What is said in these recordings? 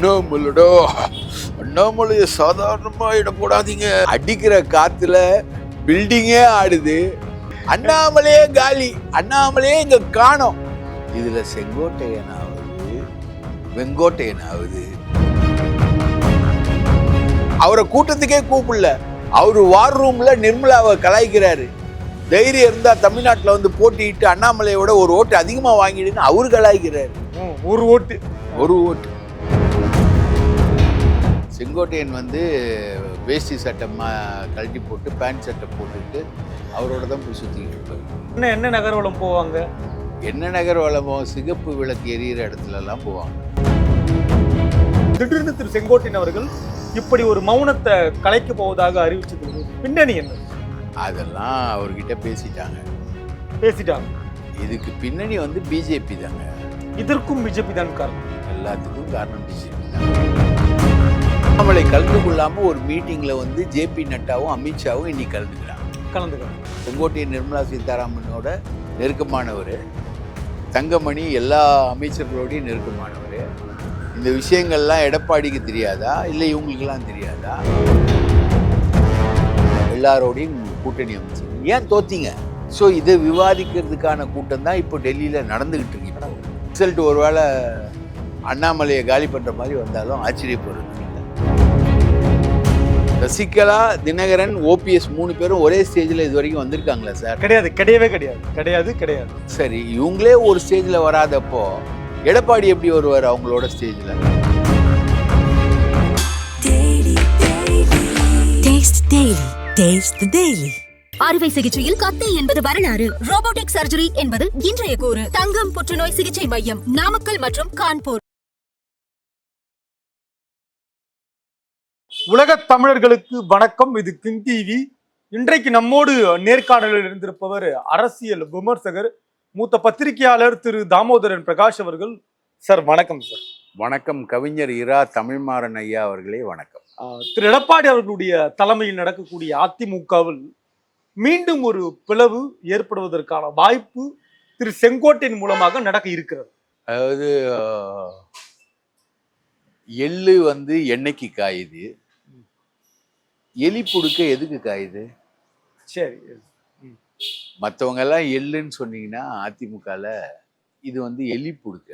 அண்ணாமலடா. அண்ணாமலையை சாதாரணமா இட போடாதீங்க அடிக்கிற காத்துல பில்டிங்கே ஆடுது. அண்ணாமலையே காலி. அண்ணாமலையே இங்க காணோம். இதுல செங்கோட்டையன் ஆகுது வெங்கோட்டையன் ஆகுது அவரை கூட்டத்துக்கே கூப்பிடல. அவரு வார் ரூம்ல நிர்மலாவை கலாய்க்கிறாரு. தைரியம் இருந்தா தமிழ்நாட்டுல வந்து போட்டியிட்டு அண்ணாமலையோட ஒரு ஓட்டு அதிகமா வாங்கிடுன்னு அவரு கலாய்க்கிறாரு. ஒரு ஓட்டு. ஒரு ஓட்டு. செங்கோட்டையன் வந்து வேஷ்டி சட்டமா கழட்டி போட்டு பேண்ட் சட்டை போட்டுட்டு அவரோட தான் போய் சுற்றிக்கிட்டு இருப்பாரு. என்ன என்ன நகர்வலம் போவாங்க? என்ன நகர் வளமோ சிகப்பு விளக்கு எரியிற இடத்துல எல்லாம் போவாங்க. திடீர்னு திரு செங்கோட்டையன் அவர்கள் இப்படி ஒரு மௌனத்தை கலைக்க போவதாக அறிவிச்சது. பின்னணி என்ன? அதெல்லாம் அவர்கிட்ட பேசிட்டாங்க. பேசிட்டாங்க. இதுக்கு பின்னணி வந்து பிஜேபி தாங்க. இதற்கும் பிஜேபி தான் காரணம். எல்லாத்துக்கும் காரணம். நம்மளை கலந்து கொள்ளாம ஒரு மீட்டிங்ல வந்து ஜேபி நட்டாவும் அமித்ஷாவும் இன்னைக்கு கலந்துக்கிறாங்க. கலந்துக்கிறாங்க. செங்கோட்டையன் நிர்மலா சீதாராமனோட நெருக்கமானவர். தங்கமணி எல்லா அமைச்சர்களோடையும் நெருக்கமானவர். இந்த விஷயங்கள்லாம் எடப்பாடிக்கு தெரியாதா? இல்லை இவங்களுக்கெல்லாம் தெரியாதா? எல்லாரோடையும் கூட்டணி அமைச்சு ஏன் தோத்தீங்க? ஸோ இதை விவாதிக்கிறதுக்கான கூட்டம் தான் இப்போ டெல்லியில் நடந்துகிட்டு இருக்கு. ரிசல்ட் ஒருவேளை அண்ணாமலையை காலி பண்ணுற மாதிரி வந்தாலும் ஆச்சரியப்படுறது இல்லை சசிகலா தினகரன் ஓபிஎஸ் மூணு பேரும் ஒரே ஸ்டேஜில் இது வரைக்கும் வந்திருக்காங்களா சார்? கிடையாது கிடையவே கிடையாது. கிடையாது கிடையாது. சரி இவங்களே ஒரு ஸ்டேஜில் வராதப்போ எடப்பாடி எப்படி வருவார் அவங்களோட ஸ்டேஜில் Taste Daily. Taste the Daily. அறுவை சிகிச்சையில் கத்தை என்பது வரலாறு. ரோபோட்டிக் சர்ஜரி என்பது இன்றைய கூறு. தங்கம் புற்றுநோய் சிகிச்சை மையம் நாமக்கல் மற்றும் கான்பூர். உலகத் தமிழர்களுக்கு வணக்கம். இது கிங் டிவி இன்றைக்கு நம்மோடு நேர்காணலில் இருந்திருப்பவர் அரசியல் விமர்சகர் மூத்த பத்திரிகையாளர் திரு தாமோதரன் பிரகாஷ் அவர்கள். சார் வணக்கம் சார். வணக்கம். கவிஞர் இரா தமிழ்மாறன் ஐயா அவர்களே வணக்கம். திரு எடப்பாடி அவர்களுடைய தலைமையில் நடக்கக்கூடிய அதிமுகவில் மீண்டும் ஒரு பிளவு ஏற்படுவதற்கான வாய்ப்பு திரு செங்கோட்டையின் மூலமாக நடக்க இருக்கிறது. அதாவது எள்ளு வந்து எண்ணெய்க்கு காயுது. எலி புடுக்க எதுக்கு காயுது சரி. மற்றவங்க எல்லாம் எள்ளுன்னு சொன்னீங்கன்னா அதிமுகல இது வந்து எலி புடுக்க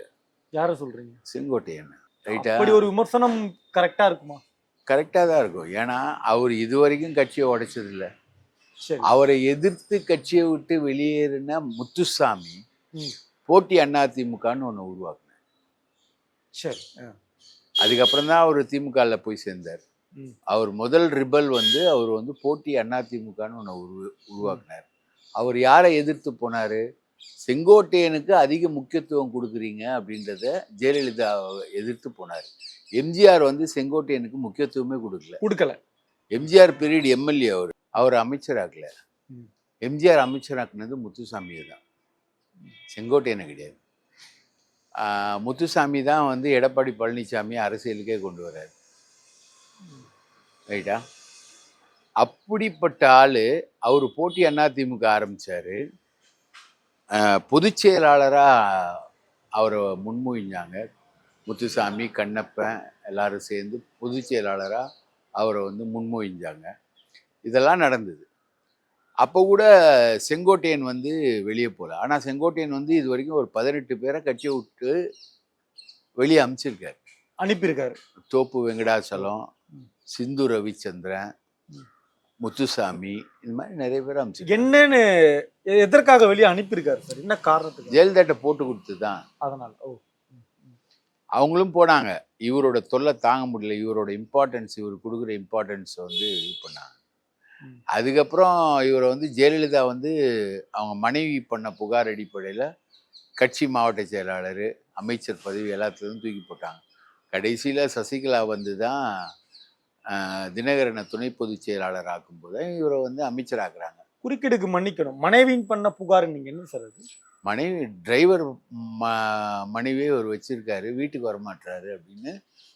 யார சொல்றீங்க? செங்கோட்டையன். ரைட்டா? அப்படி ஒரு விமர்சனம் கரெக்டா இருக்குமா? கரெக்டாக தான் இருக்கும். ஏன்னா அவர் இது வரைக்கும் கட்சியை உடைச்சதில்ல. சரி. அவரை எதிர்த்து கட்சியை விட்டு வெளியேறின முத்துசாமி. போட்டி அதிமுகன்னு ஒன்று உருவாக்குனார். சரி. அதுக்கப்புறம் தான் அவர் திமுகவில் போய் சேர்ந்தார். அவர் முதல் ரிபல் வந்து அவர் வந்து போட்டி அதிமுகன்னு ஒன்று உரு உருவாக்குனார். அவர் யாரை எதிர்த்து போனார்? செங்கோட்டையனுக்கு அதிக முக்கியத்துவம் கொடுக்குறீங்க அப்படின்றத ஜெயலலிதா எதிர்த்து போனார். எம்ஜிஆர் வந்து செங்கோட்டையனுக்கு முக்கியத்துவமே கொடுக்கல. கொடுக்கல. எம்ஜிஆர் பீரியட் எம்எல்ஏ அவர். அவர் அமைச்சராக்கல. எம்ஜிஆர் அமைச்சராக்குனது முத்துசாமியை தான். செங்கோட்டையனை கிடையாது. முத்துசாமி தான் வந்து எடப்பாடி பழனிசாமி அரசியலுக்கே கொண்டு வர்றாரு ரைட்டா அப்படிப்பட்ட ஆள் அவர் போட்டி அதிமுக ஆரம்பிச்சாரு. ஆஹ் பொதுச் செயலாளராக அவரை முன்மொழிஞ்சாங்க. முத்துசாமி கண்ணப்பன் எல்லாரும் சேர்ந்து பொதுச் செயலாளராக அவரை வந்து முன்மொழிஞ்சாங்க. இதெல்லாம் நடந்தது. அப்போ கூட செங்கோட்டையன் வந்து வெளியே போகல ஆனால் செங்கோட்டையன் வந்து இது வரைக்கும் ஒரு பதினெட்டு பேரை கட்சியை விட்டு வெளியே அனுப்பிச்சிருக்காரு அனுப்பியிருக்காரு. தோப்பு வெங்கடாச்சலம் சிந்து ரவிச்சந்திரன் முத்துசாமி இந்த மாதிரி நிறைய பேர் அனுப்பிச்சிருக்காரு என்னன்னு எதற்காக வெளியே அனுப்பியிருக்காரு சார்? என்ன காரணத்துக்கு ஜெயலலிதாட்ட போட்டு கொடுத்து தான் அதனால ஓ. அவங்களும் போனாங்க. இவரோட தொல்லை தாங்க முடியல. இவரோட இம்பார்ட்டன்ஸ் இவர் கொடுக்குற இம்பார்ட்டன்ஸ் வந்து இது பண்ணாங்க. அதுக்கப்புறம் இவரை வந்து ஜெயலலிதா வந்து அவங்க மனைவி பண்ண புகார் அடிப்படையில் கட்சி மாவட்ட செயலாளர் அமைச்சர் பதவி எல்லாத்துலேயும் தூக்கி போட்டாங்க. கடைசியில் சசிகலா வந்து தான் தினகரனை துணை பொதுச் செயலாளர் ஆக்கும்போது இவரை வந்து அமைச்சராக்குறாங்க. குறுக்கீடுக்கு மன்னிக்கணும். மனைவியின் பண்ண புகார் நீங்க என்ன சார் அது? மனைவி டிரைவர் ம மனைவியே அவர் வச்சிருக்காரு வீட்டுக்கு வரமாட்டாரு அப்படின்னு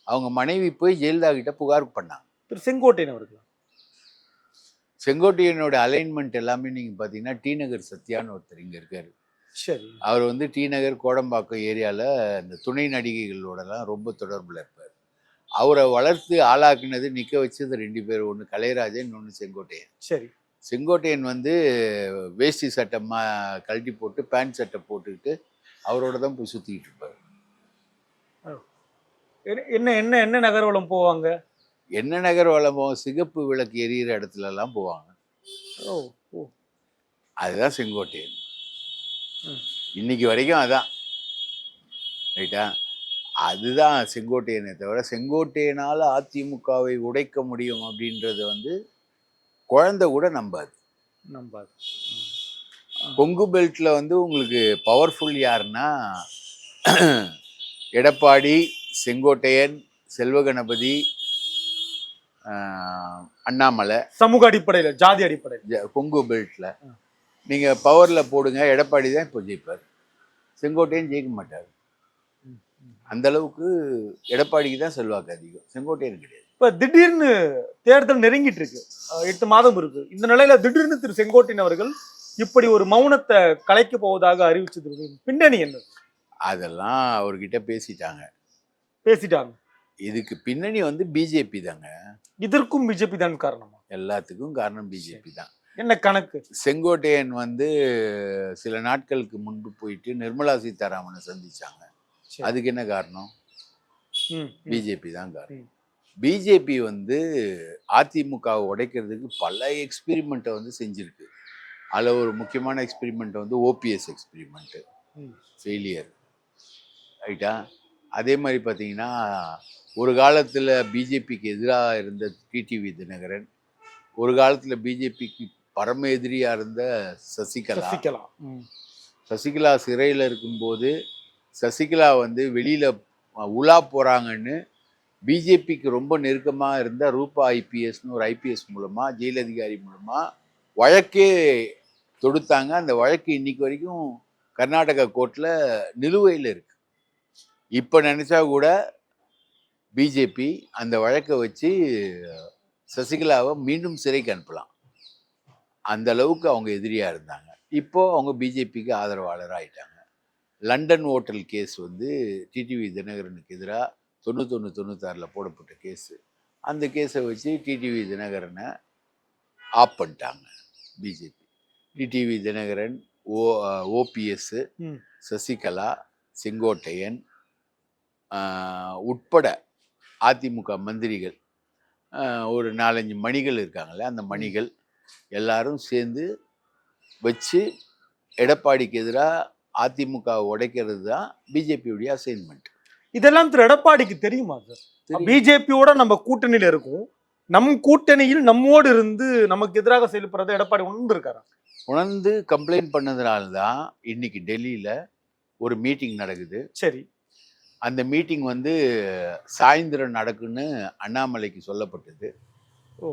அவங்க மனைவி போய் ஜெயலலிதா கிட்ட புகார் பண்ணாங்க. திரு செங்கோட்டையன் அவர்கள்? செங்கோட்டையனோட அலைன்மெண்ட் எல்லாமே நீங்கள் பார்த்தீங்கன்னா டி நகர் சத்யான்னு ஒருத்தர் இங்கே இருக்காரு. சரி. அவர் வந்து டி நகர் கோடம்பாக்கம் ஏரியாவில் இந்த துணை நடிகைகளோடலாம் ரொம்ப தொடர்பில் இருப்பார். அவரை வளர்த்து ஆளாக்குனது நிற்க வச்சது ரெண்டு பேர் ஒன்று கலைராஜன் இன்னொன்று செங்கோட்டையன். சரி. செங்கோட்டையன் வந்து வேஷ்டி சட்டை கழட்டி போட்டு பேண்ட் சட்டை போட்டுக்கிட்டு அவரோட தான் போய் சுற்றிக்கிட்டு இருப்பார். என்ன- என்ன என்ன நகர்வலம் போவாங்க? என்ன நகர் வளமோ சிகப்பு விளக்கு எரியிற இடத்துலலாம் போவாங்க. ஓ ஓ. அதுதான் செங்கோட்டையன். இன்னைக்கு வரைக்கும் அதான். ரைட்டா? அதுதான் செங்கோட்டையனை தவிர செங்கோட்டையனால் அதிமுகவை உடைக்க முடியும் அப்படின்றது வந்து குழந்தை கூட நம்பாது. நம்பாது. கொங்கு பெல்ட்டில் வந்து உங்களுக்கு பவர்ஃபுல் யாருன்னா எடப்பாடி செங்கோட்டையன் செல்வகணபதி அண்ணாமலை. சமூக அடிப்படையில ஜாதி அடிப்படையில. கொங்கு பெல்ட்டில் நீங்கள் பவரில் போடுங்க எடப்பாடி தான் இப்போ ஜெயிப்பார். செங்கோட்டையன் ஜெயிக்க மாட்டார். அந்த அளவுக்கு எடப்பாடிக்கு தான் செல்வாக்கு அதிகம். செங்கோட்டையன் கிடையாது. இப்ப திடீர்னு தேர்தல் நெருங்கிட்டு இருக்கு எட்டு மாதம் இருக்கு. இந்த நிலையில திடீர்னு திரு செங்கோட்டையன் அவர்கள் இப்படி ஒரு மௌனத்தை கலைக்க போவதாக அறிவிச்சது பின்னணி என்ன? அதெல்லாம் அவர்கிட்ட பேசிட்டாங்க. பேசிட்டாங்க. இதுக்கு பின்னணி வந்து பிஜேபி தாங்க. இதற்கும் பிஜேபி தான் காரணமா? எல்லாத்துக்கும் காரணம் பிஜேபி தான். என்ன கணக்கு? செங்கோட்டையன் வந்து சில நாட்களுக்கு முன்பு போயிட்டு நிர்மலா சீதாராமனை சந்திச்சாங்க. அதுக்கு என்ன காரணம். பிஜேபி தான் காரணம். பிஜேபி வந்து அதிமுகவை உடைக்கிறதுக்கு பல எக்ஸ்பெரிமெண்ட்டை வந்து செஞ்சிருக்கு. அதில் ஒரு முக்கியமான எக்ஸ்பெரிமெண்ட் வந்து ஓபிஎஸ் எக்ஸ்பெரிமெண்ட்டு. ஃபெயிலியர் ரைட்டா அதே மாதிரி பார்த்தீங்கன்னா ஒரு காலத்தில் பிஜேபிக்கு எதிராக இருந்த டிடிவி தினகரன் ஒரு காலத்தில் பிஜேபிக்கு பரம எதிரியாக இருந்த சசிகலா. சசிகலா. சசிகலா சிறையில் இருக்கும்போது சசிகலா வந்து வெளியில் உலா போகிறாங்கன்னு பிஜேபிக்கு ரொம்ப நெருக்கமாக இருந்த ரூபா ஐபிஎஸ்னு ஒரு ஐபிஎஸ் மூலமாக ஜெயில் அதிகாரி மூலமாக வழக்கே தொடுத்தாங்க. அந்த வழக்கு இன்னைக்கு வரைக்கும் கர்நாடகா கோர்ட்டில் நிலுவையில் இருக்குது இப்போ நினச்சா கூட பிஜேபி அந்த வழக்கை வச்சு சசிகலாவை மீண்டும் சிறைக்கு அனுப்பலாம். அந்த அளவுக்கு அவங்க எதிரியாக இருந்தாங்க. இப்போ அவங்க பிஜேபிக்கு ஆதரவாளர் ஆயிட்டாங்க லண்டன் ஹோட்டல் கேஸ் வந்து டிடிவி தினகரனுக்கு எதிராக தொண்ணூத்தொன்று தொண்ணூத்தாறில் போடப்பட்ட கேஸு. அந்த கேஸை வச்சு டிடிவி தினகரனை ஆப் பண்ணிட்டாங்க BJP. TTV Dhinakaran O OPS ம். சசிகலா செங்கோட்டையன் உட்பட அதிமுக மந்திரிகள் ஒரு நாலஞ்சு மணிகள் இருக்காங்கல்ல அந்த மணிகள் எல்லாரும் சேர்ந்து வச்சு எடப்பாடிக்கு எதிராக அதிமுக உடைக்கிறது தான் பிஜேபியுடைய அசைன்மெண்ட் இதெல்லாம் திரு எடப்பாடிக்கு தெரியுமா சார்? பிஜேபியோட நம்ம கூட்டணியில இருக்கும். நம் கூட்டணியில் நம்மோடு இருந்து நமக்கு எதிராக செயல்படுறத எடப்பாடி உணர்ந்து இருக்காரா? உணர்ந்து கம்ப்ளைண்ட் பண்ணதுனால தான் இன்னைக்கு டெல்லியில் ஒரு மீட்டிங் நடக்குது. சரி. அந்த மீட்டிங் வந்து சாயந்தரம் நடக்குன்னு அண்ணாமலைக்கு சொல்லப்பட்டது. ஓ.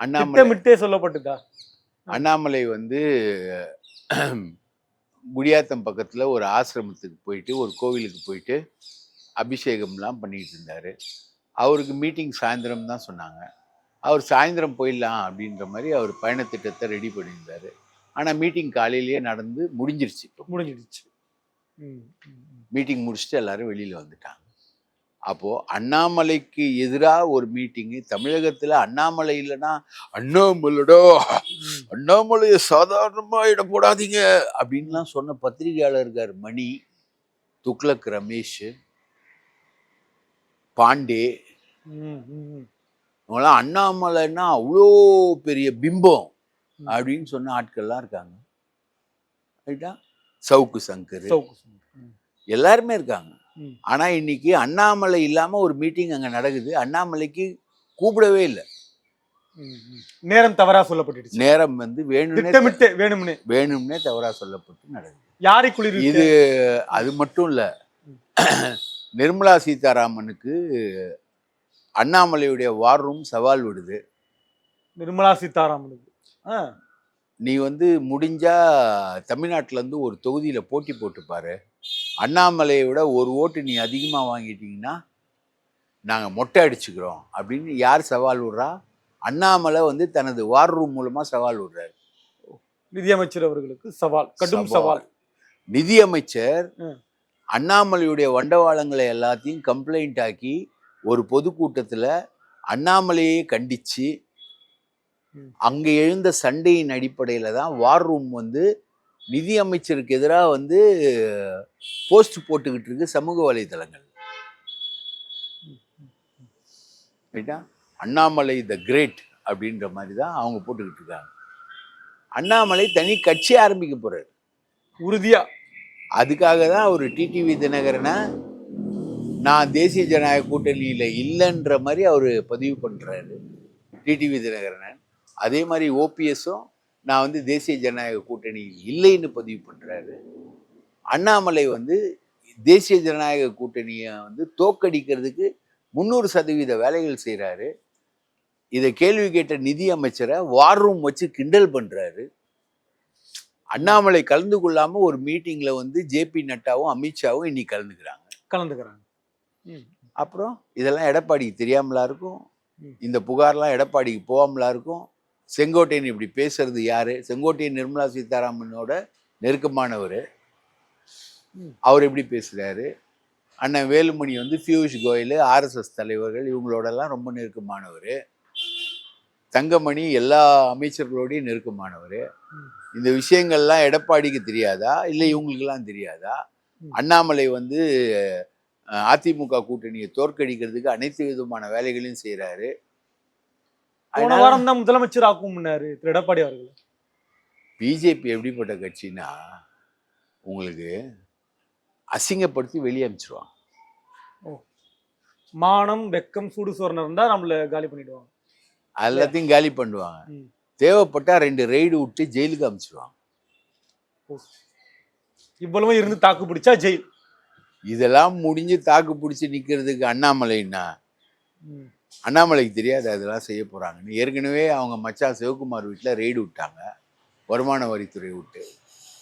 அண்ணாமலை சொல்லப்பட்டுதா? அண்ணாமலை வந்து குடியாத்தம் பக்கத்தில் ஒரு ஆசிரமத்துக்கு போயிட்டு ஒரு கோவிலுக்கு போயிட்டு அபிஷேகம்லாம் பண்ணிட்டு இருந்தார். அவருக்கு மீட்டிங் சாயந்தரம் தான் சொன்னாங்க. அவர் சாயந்தரம் போயிடலாம் அப்படின்ற மாதிரி அவர் பயணத்திட்டத்தை ரெடி பண்ணியிருந்தார். ஆனால் மீட்டிங் காலையிலேயே நடந்து முடிஞ்சிருச்சு இப்போ. முடிஞ்சிடுச்சு ம், ம், ம். மீட்டிங் முடிச்சுட்டு எல்லாரும் வெளியில் வந்துட்டாங்க. அப்போது அண்ணாமலைக்கு எதிராக ஒரு மீட்டிங்கு தமிழகத்தில் அண்ணாமலை இல்லைன்னா அண்ணாமலடா. அண்ணாமலையை சாதாரணமாக இட போடாதீங்க அப்படின்லாம் சொன்ன பத்திரிகையாளர் இருக்கார் மணி துக்ளக் ரமேஷ் பாண்டே. இவங்களாம் அண்ணாமலைன்னா அவ்வளோ பெரிய பிம்பம் அப்படின்னு சொன்ன ஆட்கள்லாம் இருக்காங்க. ரைட்டா? சவுக்கு சங்கர். எல்லாருமே இருக்காங்க. ம். ஆனா இன்னைக்கு அண்ணாமலை இல்லாம ஒரு மீட்டிங் அங்க நடக்குது. அண்ணாமலைக்கு கூப்பிடவே இல்லை. நேரம் தவறா சொல்லப்பட்டுடுச்சு. நேரம் வந்து வேணும்னே வேணும்னு. வேணும்னே தவறா சொல்லப்பட்டு நடக்குது. யாரை குளிர் இது அது மட்டும் இல்ல. நிர்மலா சீதாராமனுக்கு அண்ணாமலையுடைய வார் ரூம் சவால் விடுது. நிர்மலா சீதாராமனுக்கு. ஆ, நீ வந்து முடிஞ்சா தமிழ்நாட்டுல இருந்து ஒரு தொகுதியில போட்டி போட்டு பாரு அண்ணாமலையை விட ஒரு ஓட்டு நீ அதிகமா வாங்கிட்டீங்கன்னா நாங்க மொட்டை அடிச்சுக்கிறோம் அப்படின்னு யார் சவால் விடுறா அண்ணாமலை வந்து தனது வார் ரூம் மூலமா சவால் விடுறாரு நிதியமைச்சர் அவர்களுக்கு சவால் கடும் சவால் நிதியமைச்சர். அண்ணாமலையுடைய வண்டவாளங்களை எல்லாத்தையும் கம்ப்ளைண்ட் ஆக்கி ஒரு பொதுக்கூட்டத்தில் அண்ணாமலையை கண்டித்து. அங்கே எழுந்த சண்டையின் அடிப்படையில் தான் வார் ரூம் வந்து நிதி அமைச்சருக்கு எதிராக வந்து போஸ்ட் போட்டுக்கிட்டு இருக்கு சமூக வலைதளங்கள். ரைட்டா? அண்ணாமலை த கிரேட் அப்படின்ற மாதிரி தான் அவங்க போட்டுக்கிட்டு இருக்காங்க. அண்ணாமலை தனி கட்சி ஆரம்பிக்க போறாரு. உறுதியா. அதுக்காக தான் அவர் டிடிவி தினகரனை நான் தேசிய ஜனநாயக கூட்டணியில் இல்லைன்ற மாதிரி அவர் பதிவு பண்ணுறாரு டிடிவி தினகரனை. அதே மாதிரி ஓபிஎஸும் நான் வந்து தேசிய ஜனநாயக கூட்டணியில் இல்லைன்னு பதிவு பண்ணுறாரு அண்ணாமலை வந்து தேசிய ஜனநாயக கூட்டணியை வந்து தோக்கடிக்கிறதுக்கு முந்நூறு சதவீத வேலைகள் செய்கிறாரு இதை கேள்வி கேட்ட நிதி அமைச்சரை வார் ரூம் வச்சு கிண்டல் பண்ணுறாரு அண்ணாமலை கலந்து கொள்ளாம ஒரு மீட்டிங்ல வந்து ஜேபி நட்டாவும் அமித்ஷாவும் இன்னைக்கு கலந்துக்கிறாங்க. கலந்துக்கிறாங்க. ம். அப்புறம் இதெல்லாம் எடப்பாடிக்கு தெரியாமலா இருக்கும். இந்த புகார்லாம் எடப்பாடிக்கு போகாமலா இருக்கும். செங்கோட்டையன் இப்படி பேசுறது யாரு? செங்கோட்டையன் நிர்மலா சீதாராமனோட நெருக்கமானவர். அவர் எப்படி பேசுறாரு? அண்ணன் வேலுமணி வந்து பியூஷ் கோயல் ஆர்எஸ்எஸ் தலைவர்கள் இவங்களோடலாம் ரொம்ப நெருக்கமானவர். தங்கமணி எல்லா அமைச்சர்களோடையும் நெருக்கமானவர். இந்த விஷயங்கள்லாம் எடப்பாடிக்கு தெரியாதா? இல்லை இவங்களுக்கெல்லாம் தெரியாதா. அண்ணாமலை வந்து அதிமுக கூட்டணியை தோற்கடிக்கிறதுக்கு அனைத்து விதமான வேலைகளையும் செய்றாரு. போன வாரம் தான் முதலமைச்சர் ஆக்கும்னாரு திரு எடப்பாடி அவர்கள். பிஜேபி எப்படிப்பட்ட கட்சினா உங்களுக்கு அசிங்கப்படுத்தி வெளியே அனுப்பிச்சிருவாங்க மானம் வெக்கம் சூடு சோரணம் இருந்தா நம்மள காலி பண்ணிடுவாங்க. எல்லாத்தையும் காலி பண்ணுவாங்க. தேவைப்பட்டா ரெண்டு ரெய்டு விட்டு ஜெயிலுக்கு அனுப்பிச்சிருவாங்க இவ்வளவு இருந்து தாக்கு பிடிச்சா ஜெயில். இதெல்லாம் முடிஞ்சு தாக்கு பிடிச்சி நிக்கிறதுக்கு அண்ணாமலைன்னா. அண்ணாமலைக்கு தெரியாது அதெல்லாம் செய்ய போறாங்கன்னு. ஏற்கனவே அவங்க மச்சான் சிவகுமார் வீட்டில் ரெய்டு விட்டாங்க. வருமான வரித்துறை விட்டு.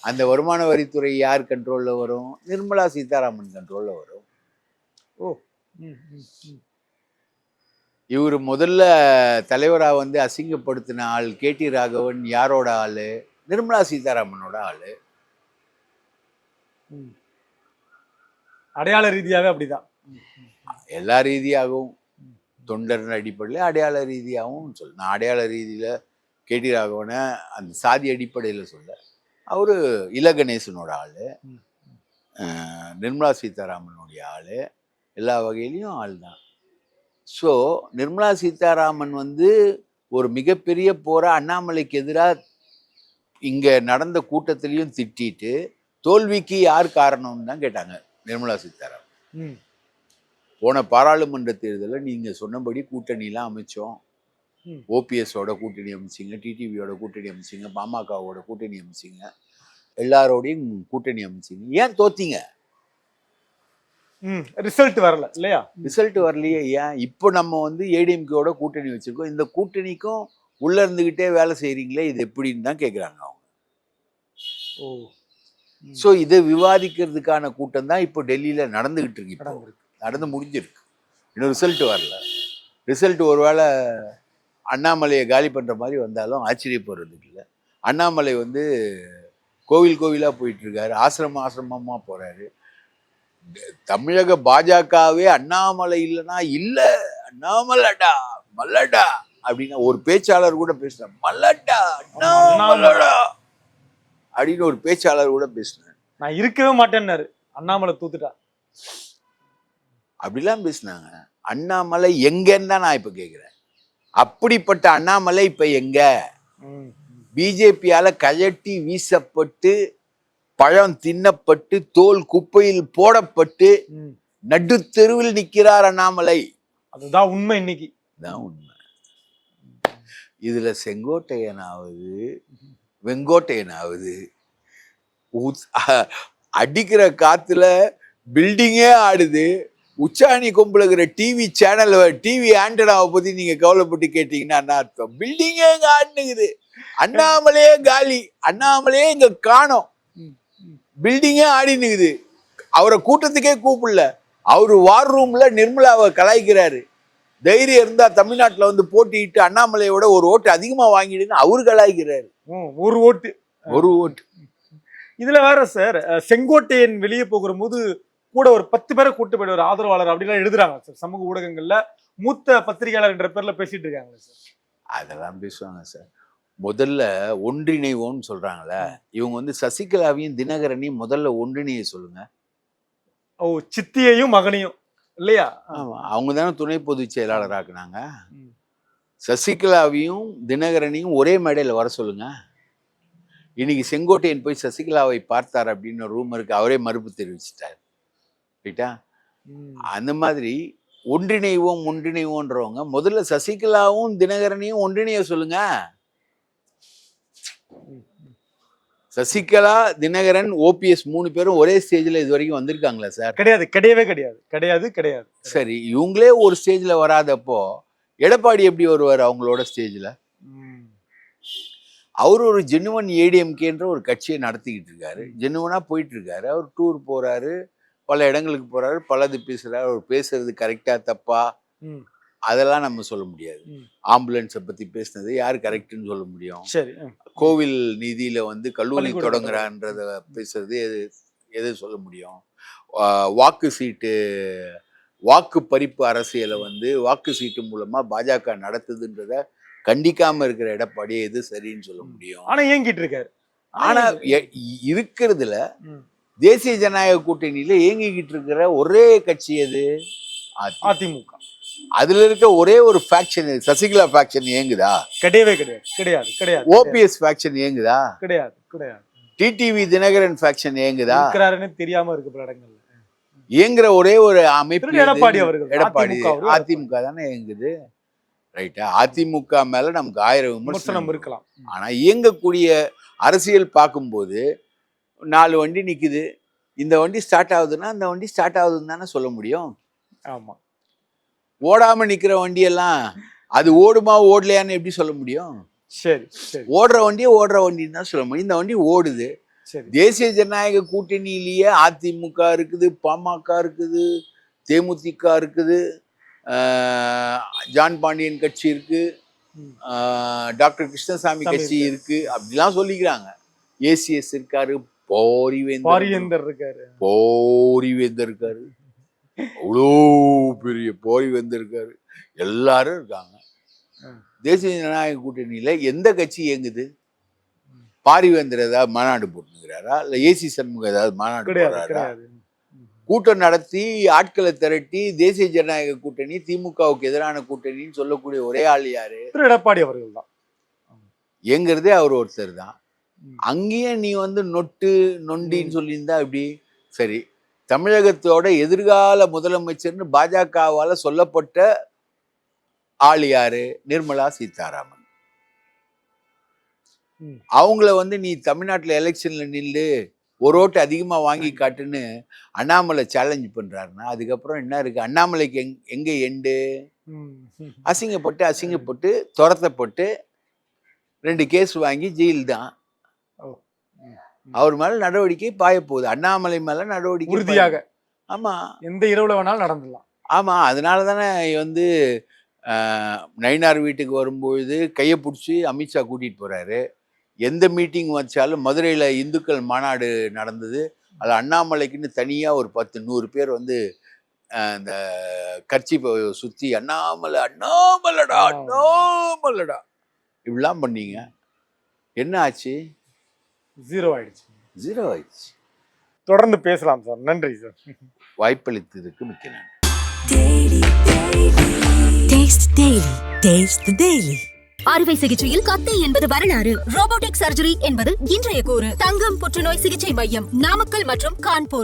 அந்த வருமான வரித்துறை யார் கண்ட்ரோலில் வரும்? நிர்மலா சீதாராமன் கண்ட்ரோலில் வரும். ம். இவர் முதல்ல தலைவராக வந்து அசிங்கப்படுத்தின ஆள் கேடி ராகவன் யாரோட ஆள்? நிர்மலா சீதாராமனோட ஆள். அடையாள ரீதியாவே அப்படிதான். எல்லா ரீதியாகவும். தொண்டர் அடிப்படையில் அடையாள ரீதியாகவும் சொல் நான் அடையாள ரீதியில் கேடி ராகவனை அந்த சாதி அடிப்படையில் சொல்ல அவர் இலகணேசனோட ஆள். நிர்மலா சீதாராமனுடைய ஆள். எல்லா வகையிலையும் ஆள் தான் ஸோ நிர்மலா சீதாராமன் வந்து ஒரு மிகப்பெரிய போரை அண்ணாமலைக்கு எதிராக இங்கே நடந்த கூட்டத்திலையும் திட்டிட்டு தோல்விக்கு யார் காரணம்னு தான் கேட்டாங்க நிர்மலா சீதாராமன். போன பாராளுமன்ற தேர்தலில் நீங்கள் சொன்னபடி கூட்டணிலாம் அமைச்சோம். ஓபிஎஸோட கூட்டணி அமைச்சிங்க டிடிவியோட கூட்டணி அமைச்சிங்க பாமகவோட கூட்டணி அமைச்சிங்க. எல்லாரோடையும் கூட்டணி அமைச்சிங்க. ஏன் தோத்தீங்க? ம் ரிசல்ட் வரல இல்லையா? ரிசல்ட் வரலையே ஏன்? இப்போ நம்ம வந்து ஏடிஎம்கேவோட கூட்டணி வச்சிருக்கோம். இந்த கூட்டணிக்கும் உள்ள இருந்துகிட்டே வேலை செய்றீங்களே இது எப்படின்னு தான் கேட்குறாங்க அவங்க. ஓ. ஸோ இதை விவாதிக்கிறதுக்கான கூட்டம் தான் இப்போ டெல்லியில் நடந்துகிட்டு இருக்கு. நடந்து முடிஞ்சிருக்கு. இன்னும் ரிசல்ட் வரல. ரிசல்ட் ஒருவேளை அண்ணாமலையை காலி பண்ணுற மாதிரி வந்தாலும் ஆச்சரியப்படுறதுக்கு இல்லை. அண்ணாமலை வந்து கோவில் கோவிலாக போயிட்டுருக்காரு. ஆசிரமம் ஆசிரமமாக போகிறாரு தமிழக பாஜகவே அண்ணாமலை இல்லைன்னா இல்லை. அண்ணாமலடா மல்லடா அப்படின்னா ஒரு பேச்சாளர் கூட பேசுனேன் மல்லடா அண்ணாமலடா அப்படின்னு ஒரு பேச்சாளர் கூட பேசினார் நான் இருக்கவே மாட்டேன்னாரு. அண்ணாமலை தூத்துட்டா. அப்படிலாம் பேசினாங்க. அண்ணாமலை எங்கன்னு தான் நான் இப்ப கேக்குறேன். அப்படிப்பட்ட அண்ணாமலை இப்ப எங்க. பிஜேபியால கழட்டி வீசப்பட்டு பழம் தின்னப்பட்டு தோல் குப்பையில் போடப்பட்டு. நடுத்தெருவில் நிற்கிறார் அண்ணாமலை. அதுதான் உண்மை இன்னைக்கு. தான் உண்மை. இதுல செங்கோட்டையனாவது வெங்கோட்டையனாவது அடிக்கிற காத்துல பில்டிங்கே ஆடுது. உச்சாணி கொம்புலகிற டிவி சேனல் டிவி ஆண்டனாவை பத்தி நீங்க கவலைப்பட்டு கேட்டீங்கன்னா என்ன அர்த்தம் பில்டிங்கே இங்க ஆடுனுக்குது அண்ணாமலையே காலி. அண்ணாமலையே இங்க காணோம். பில்டிங்கே ஆடினுக்குது. அவரை கூட்டத்துக்கே கூப்பிடல. அவரு வார் ரூம்ல நிர்மலாவை கலாய்க்கிறாரு. தைரியம் இருந்தா தமிழ்நாட்டுல வந்து போட்டியிட்டு அண்ணாமலையோட ஒரு ஓட்டு அதிகமா வாங்கிடுன்னு அவரு கலாய்க்கிறாரு. ஒரு ஓட்டு. ஒரு ஓட்டு. இதுல வேற சார் செங்கோட்டையன் வெளியே போகிற போது கூட ஒரு பத்து பேரை கூட்டு போயிட்டு ஒரு ஆதரவாளர் அப்படிலாம் எழுதுறாங்க சார். சமூக ஊடகங்கள்ல மூத்த பத்திரிகையாளர் என்ற பேர்ல பேசிட்டு இருக்காங்க சார். அதெல்லாம் பேசுவாங்க சார். முதல்ல ஒன்றிணைவோம்னு சொல்றாங்களே இவங்க வந்து சசிகலாவையும் தினகரனையும் முதல்ல ஒன்றிணைய சொல்லுங்க. ஓ சித்தியையும் மகனையும் இல்லையா? அவங்க தானே துணை பொதுச் செயலாளராக்குனாங்க ம். சசிகலாவையும் தினகரனையும் ஒரே மேடையில் வர சொல்லுங்க. இன்னைக்கு செங்கோட்டையன் போய் சசிகலாவை பார்த்தார் அப்படின்னு ரூமருக்கு அவரே மறுப்பு தெரிவிச்சிட்டார். ரைட்டா. அந்த மாதிரி ஒன்றிணைவோம் ஒன்றிணைவோன்றவங்க முதல்ல சசிகலாவும் தினகரனையும் ஒன்றிணைய சொல்லுங்க. சசிகலா தினகரன் ஓபிஎஸ் மூணு பேரும் ஒரே ஸ்டேஜ்ல இது வரைக்கும் வந்திருக்காங்களா சார்? கிடையாது கிடையவே கிடையாது கிடையாது கிடையாது. சரி இவங்களே ஒரு ஸ்டேஜ்ல வராதப்போ எடப்பாடி எப்படி வருவார் அவங்களோட ஸ்டேஜ்ல. அவர் ஒரு ஜெனுவன் ஏடிஎம்கேன்ற ஒரு கட்சியை நடத்திக்கிட்டு இருக்காரு. ஜெனுவனா போயிட்டு இருக்காரு. அவர் டூர் போறாரு. பல இடங்களுக்கு போறாரு பலது பேசுறாரு. அவர் பேசுறது கரெக்டா தப்பா. அதெல்லாம் நம்ம சொல்ல முடியாது. ஆம்புலன்ஸை பத்தி பேசுனது யார் கரெக்ட்னு சொல்ல முடியும். சரி. கோவில் நிதியில வந்து கல்லூரி தொடங்குறான்றத பேசுறது எது எது சொல்ல முடியும்? வாக்கு சீட்டு வாக்கு பறிப்பு அரசியலை வந்து வாக்கு சீட்டு மூலமா பாஜக நடத்துதுன்றத கண்டிக்காம இருக்கிற எடப்பாடியை எது சரின்னு சொல்ல முடியும்? ஆனா ஏங்கிட்டு இருக்காரு. ஆனா இருக்கிறதுல. தேசிய ஜனநாயக கூட்டணியில இயங்கிக்கிட்டு இருக்கிற ஒரே கட்சி எது? அதி- அதிமுக. அதுல இருக்க ஒரே ஒரு ஃபேக்ஷன் சசிகலா ஃபேக்ஷன் இயங்குதா? கிடையவே கிடையாது. கிடையாது கிடையாது ஓபிஎஸ் ஃபேக்ஷன் இயங்குதா? கிடையாது கிடையாது. டிடிவி தினகரன் ஃபேக்ஷன் இயங்குதா? இருக்கிறாருன்னு தெரியாம இருக்கு பல இடங்கள்ல. இயங்குற ஒரே ஒரு அமைப்பு எடப்பாடி? அவர்கள். எடப்பாடி. அதிமுக தானே இயங்குது. ரைட்டா அதிமுக மேல நமக்கு ஆயிரம் விமர்சனம் இருக்கலாம். ஆனா இயங்கக்கூடிய அரசியல் பார்க்கும்போது நாலு வண்டி நிக்குது. இந்த வண்டி ஸ்டார்ட் ஆகுதுன்னா அந்த வண்டி ஸ்டார்ட் ஆகுதுன்னு தானே சொல்ல முடியும். ஆமா. ஓடாம நிக்கிற வண்டியெல்லாம் அது ஓடுமா ஓடலையான்னு எப்படி சொல்ல முடியும்? சரி சரி. ஓடுற வண்டியை ஓடுற வண்டின்னு தான் சொல்ல முடியும். இந்த வண்டி ஓடுது. சரி. தேசிய ஜனநாயக கூட்டணியிலேயே அதிமுக இருக்குது பாமக இருக்குது தேமுதிக இருக்குது ஜான் பாண்டியன் கட்சி இருக்கு ம். ஆஹ் டாக்டர் கிருஷ்ணசாமி சாமி கட்சி இருக்கு அப்படிலாம் சொல்லிக்கிறாங்க. ஏசிஎஸ் இருக்காரு போரிவேந்தர் இருக்காரு. போரிவேந்தர் இருக்காரு. அவ்வளோ பெரிய போரிவேந்தர் இருக்காரு. எல்லாரும் இருக்காங்க. தேசிய ஜனநாயக கூட்டணியில எந்த கட்சி இயங்குது? பாரிவேந்தர் ஏதாவது மாநாடு போட்டுக்கிறாரா இல்ல ஏசி சண்முகம் ஏதாவது மாநாடு போடுறாரா? கூட்டம் நடத்தி ஆட்களை திரட்டி தேசிய ஜனநாயக கூட்டணி திமுகவுக்கு எதிரான கூட்டணின்னு சொல்லக்கூடிய ஒரே ஆள் யாரு? எடப்பாடி அவர்கள் தான் எங்கிறதே அவர் ஒருத்தர் தான். ம். அங்கேயும் நீ வந்து நொட்டு நொண்டின்னு சொல்லியிருந்தா இப்படி சரி தமிழகத்தோட எதிர்கால முதலமைச்சர்னு பாஜகவால சொல்லப்பட்ட ஆள் யாரு நிர்மலா சீதாராமன். அவங்கள வந்து நீ தமிழ்நாட்டுல எலெக்ஷன்ல நில்லு ஒரு ஓட்டு அதிகமா வாங்கி காட்டுன்னு அண்ணாமலை சேலஞ்ச் பண்றாருன்னா அதுக்கப்புறம் என்ன இருக்கு அண்ணாமலைக்கு எங் எங்க எண்டு. அசிங்கப்பட்டு அசிங்கப்பட்டு துரத்தப்பட்டு ரெண்டு கேஸ் வாங்கி ஜெயில் தான். அவர் மேல நடவடிக்கை பாய போகுது. அண்ணாமலை மேல நடவடிக்கை உறுதியாக. ஆமா. எந்த இரவுல வேணாலும் நடந்துடலாம். ஆமா அதனால தானே வந்து நயினார் வீட்டுக்கு வரும்பொழுது கையை பிடிச்சி அமித்ஷா கூட்டிட்டு போறாரு. எந்த மீட்டிங் வச்சாலும் மதுரையில இந்துக்கள் மாநாடு நடந்தது. அது அண்ணாமலைக்குன்னு தனியா ஒரு பத்து நூறு பேர் வந்து இந்த கட்சி சுத்தி அண்ணாமலை அண்ணாமலடா. அண்ணாமலடா. இப்படிலாம் பண்ணீங்க. என்ன ஆச்சு? ஜீரோ ஆயிடுச்சு. ஜீரோ ஆயிடுச்சு. தொடர்ந்து பேசலாம் சார் நன்றி சார் வாய்ப்பளித்ததுக்கு மிக்க நன்றி. அறுவை சிகிச்சையில் கத்தை என்பது வரலாறு. ரோபோட்டிக் சர்ஜரி என்பது இன்றைய கூறு. தங்கம் புற்றுநோய் சிகிச்சை மையம் நாமக்கல் மற்றும் கான்பூர்.